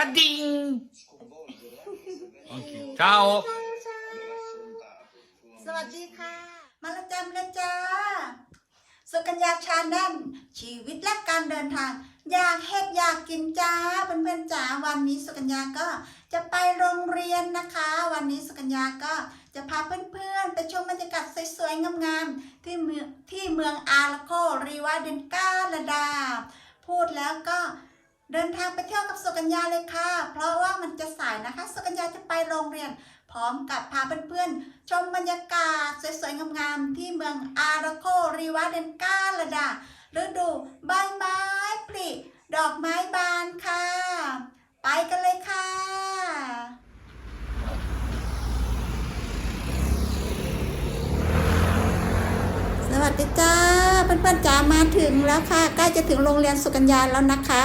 กระดิ่งโอเค ciao สวัสดีค่ะ มาและจำเลยจ้าสุกัญญาชาแนลชีวิตและการเดินทาง อยากเฮ็ดอยากกินจ้าเพื่อนๆจ๋าวันนี้สุกัญญาก็จะไปโรงเรียนนะคะ วันนี้สุกัญญาก็จะพาเพื่อนๆ ไปชมบรรยากาศสวยๆงามๆที่เมืองที่เมืองอาราโครีวาเดนกาลาดา พูดแล้วก็ เดินทางไปเที่ยวกับสุกัญญาเลยค่ะ เพราะว่ามันจะสายนะคะ สุกัญญาจะไปโรงเรียน พร้อมกับพาเพื่อนๆ ชมบรรยากาศสวยๆ งามๆ ที่เมืองอาราโครีวาเดนกาลาดาฤดูใบไม้ผลิดอกไม้บานค่ะ ไปกันเลยค่ะสวัสดีจ้าเพื่อนๆจ๋ามาถึงแล้วค่ะ ใกล้จะถึงโรงเรียนสุกัญญาแล้วนะคะ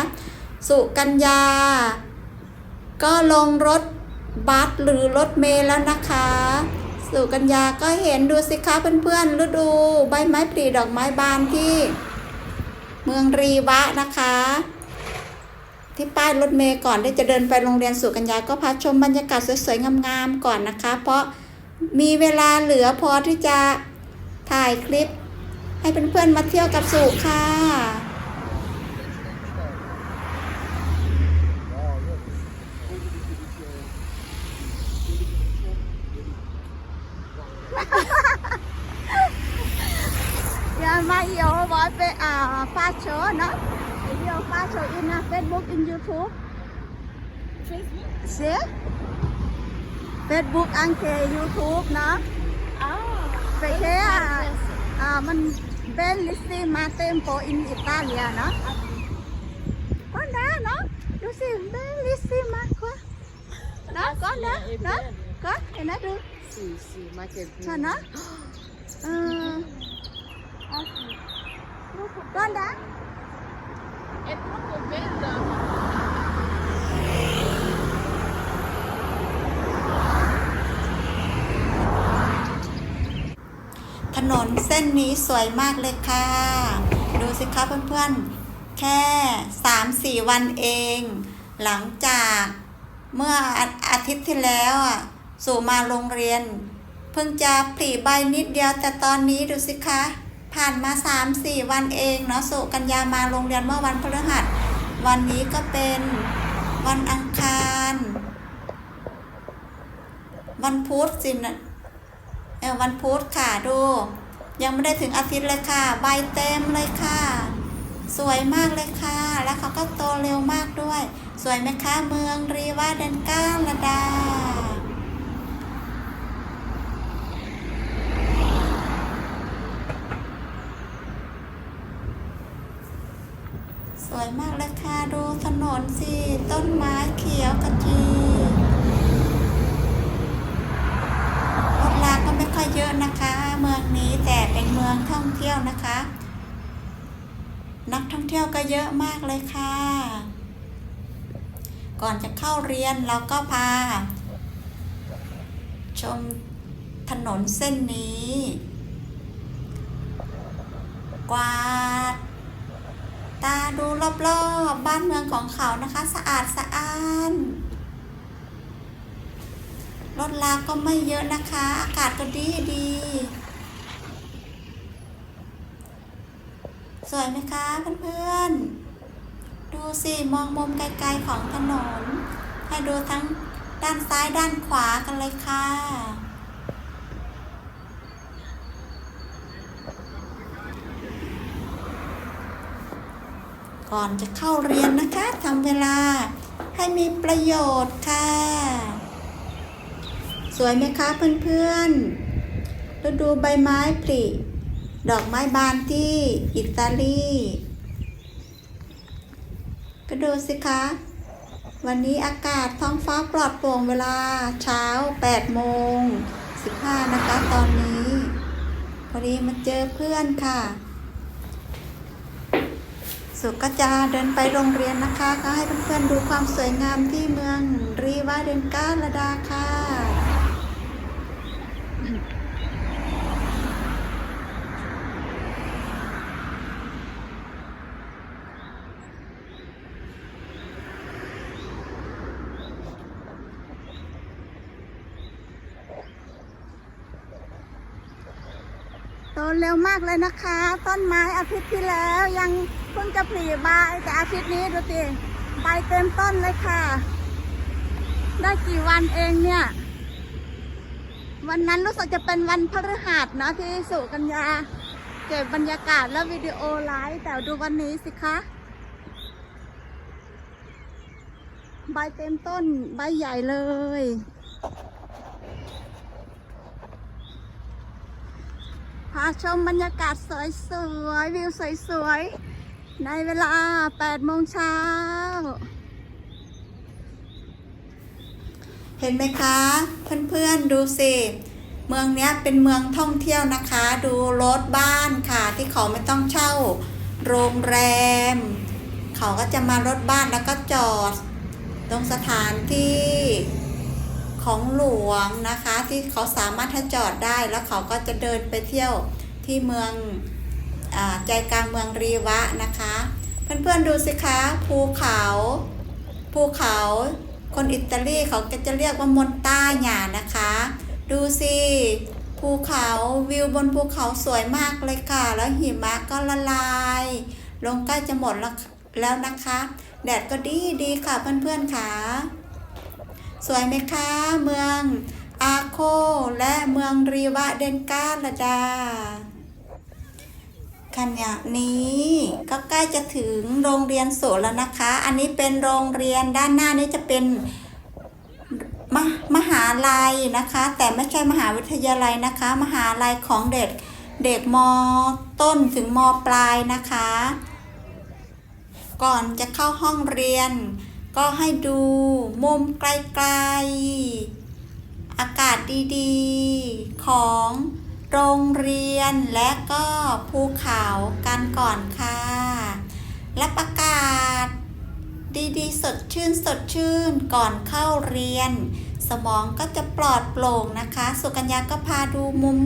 สุกัญญา ก็ลงรถบัสหรือรถเมล์แล้วนะคะ สุกัญญาก็เห็นดูสิคะเพื่อนๆฤดูใบไม้ผลิดอกไม้บานที่ เมืองรีวะนะคะ ที่ป้ายรถเมล์ก่อนที่จะเดินไปโรงเรียนสุกัญญาก็พาชมบรรยากาศสวยๆงามๆก่อนนะคะ เพราะมีเวลาเหลือพอที่จะถ่ายคลิป ให้เพื่อนๆมาเที่ยวกับสุค่ะ over uh, faster, no? Video faster in uh, Facebook, in YouTube. Facebook? Facebook ăn kề YouTube nó oh, Vậy thế à, à mình bên Lissi mà tempo in Italia nó Có nè nó Đu xì bên Lissi mà có Nó có nè Nó có Thì nó đưa Sì sì ma che Sao nó. Ờ. guarda. È troppo bella. ถนนเส้นนี้สวยมากเลยค่ะ ดูสิคะเพื่อนๆ แค่สามสี่วันเอง หลังจากเมื่ออาอาทิตย์ที่แล้วอะ สู่มาโรงเรียน เพิ่งจะผลิใบนิดเดียวแต่ตอนนี้ดูสิคะ ผ่านมาสามสี่วันเองเนาะสุกัญญามาโรงเรียนเมื่อวันพฤหัส วันนี้ก็เป็นวันอังคาร วันพุธสินะเออวันพุธค่ะดู ยังไม่ได้ถึงอาทิตย์เลยค่ะ ใบเต็มเลยค่ะ สวยมากเลยค่ะ แล้วเขาก็โตเร็วมากด้วย สวยไหมคะเมืองรีวาเดนกาลดา สวยมากเลยค่ะ ดูถ นนสิต้นไม้เขียวกระจีรถลาก็ไม่ค่อยเยอะนะคะ เมืองนี้แต่เป็นเมืองท่องเที่ยวนะคะ นักท่องเที่ยวก็เยอะมากเลยค่ะ ก่อนจะเข้าเรียนเราก็พา ชมถนนเส้นนี้ กวาด ตาดูรอบๆบบ้านเมืองของเขานะคะ สะอาดสะอ้านรถลาก็ไม่เยอะนะคะ อากาศก็ดีดี สวยไหมคะเพื่อนๆ ดูสิ มองมุมไกลๆของถนน ให้ดูทั้งด้านซ้ายด้านขวากันเลยค่ะ ก่อนจะเข้าเรียนนะคะทำเวลาให้มีประโยชน์ค่ะ สวยไหมคะเพื่อนๆฤดูใบไม้ผลิดอกไม้บานที่อิตาลีก็ดูสิคะ วันนี้อากาศท้องฟ้าปลอดโปร่งเวลาเช้า 8 โมง 15 นะคะตอนนี้ พอดีมาเจอเพื่อนค่ะ สุก็จะเดินไปโรงเรียนนะคะ ก็ให้เพื่อนๆดูความสวยงามที่เมืองรีวาเดนกาลดาค่ะ เร็วมากเลยนะคะ ต้นไม้อาทิตย์ที่แล้วยังเพิ่งจะผลิใบแต่อาทิตย์นี้ดูสิใบเต็มต้นเลยค่ะ ได้กี่วันเองเนี่ย วันนั้นรู้สึกจะเป็นวันพฤหัสเนาะที่สุกัญญาเก็บบรรยากาศและวิดีโอไลฟ์แต่ดูวันนี้สิคะใบเต็มต้นใบใหญ่เลย พาชมบรรยากาศสวยๆวิวสวยๆ ในเวลา8โมงเช้า เห็นไหมคะ เพื่อนๆดูสิ เมืองนี้เป็นเมืองท่องเที่ยวนะคะ ดูรถบ้านค่ะที่เขาไม่ต้องเช่า โรงแรม เขาก็จะมารถบ้านแล้วก็จอด ตรงสถานที่ ของหลวงนะคะ ที่เขาสามารถให้จอดได้แล้วเขาก็จะเดินไปเที่ยวที่เมืองอใจกลางเมืองรีวะนะคะ เพื่อนๆดูสิคะภูเขาภูเขาคนอิตาลีเขาก็จะเรียกว่ามอนตาญานะคะ ดูสิภูเขาวิวบนภูเขาสวยมากเลยค่ะ แล้วหิมะก็ละลาย ลงใกล้จะหมดแล้วแล้วนะคะ แดดก็ดีดีค่ะเพื่อนๆค่ะ สวยไหมคะ เมืองอาโคและเมืองรีวะเดนกาลดาขณะนี้ก็ใกล้จะถึงโรงเรียนโสแล้วนะคะ อันนี้เป็นโรงเรียนด้านหน้านี้จะเป็นมมหาลัยนะคะ แต่ไม่ใช่มหาวิทยาลัยนะคะ มหาลัยของเด็กเด็กมต้นถึงมปลายนะคะ ก่อนจะเข้าห้องเรียน ก็ให้ดูมุมไกลๆ อากาศดีๆ ของโรงเรียนและก็ภูเขากันก่อนค่ะ และประกาศดีๆ สดชื่นสดชื่นก่อนเข้าเรียน สมองก็จะปลอดโปร่งนะคะ สุกัญญาก็พาดูมุม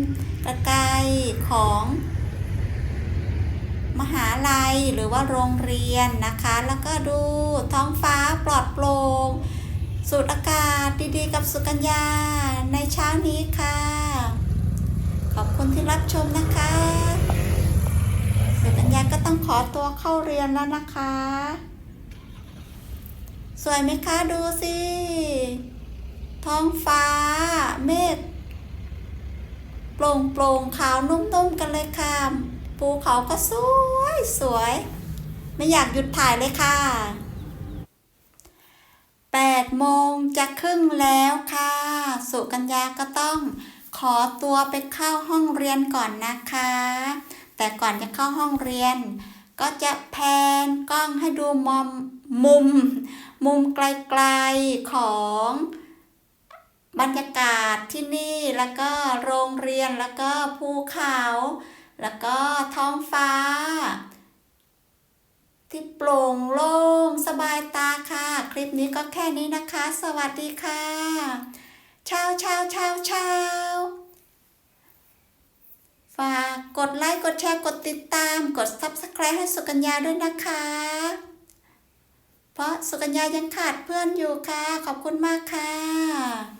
ไกลๆของ มหาลัยหรือว่าโรงเรียนนะคะ แล้วก็ดู ท้องฟ้าปลอดโปร่งสูดอากาศดีๆ กับสุกัญญาในเช้านี้ค่ะ ขอบคุณที่รับชมนะคะ สุกัญญาก็ต้องขอตัวเข้าเรียนแล้วนะคะ สวยไหมคะดูสิ ท้องฟ้า เมฆโปร่งโปร่งขาวนุ่มๆกันเลยค่ะ ภูเขาก็สวยสวย ไม่อยากหยุดถ่ายเลยค่ะ 8 โมงจะครึ่งแล้วค่ะ สุกัญญาก็ต้องขอตัวไปเข้าห้องเรียนก่อนนะคะ แต่ก่อนจะเข้าห้องเรียน ก็จะแพนกล้องให้ดูมอมมุม มุมไกลๆของบรรยากาศที่นี่แล้วก็โรงเรียนแล้วก็ภูเขา แล้วก็ท้องฟ้า ที่โปร่งโล่งสบายตาค่ะ คลิปนี้ก็แค่นี้นะคะ สวัสดีค่ะเช้าเช้าเช้าเช้าฝากกดไลค์ กดแชร์ กดติดตาม กด Subscribe ให้สุกัญญาด้วยนะคะ เพราะสุกัญญายังขาดเพื่อนอยู่ค่ะ ขอบคุณมากค่ะ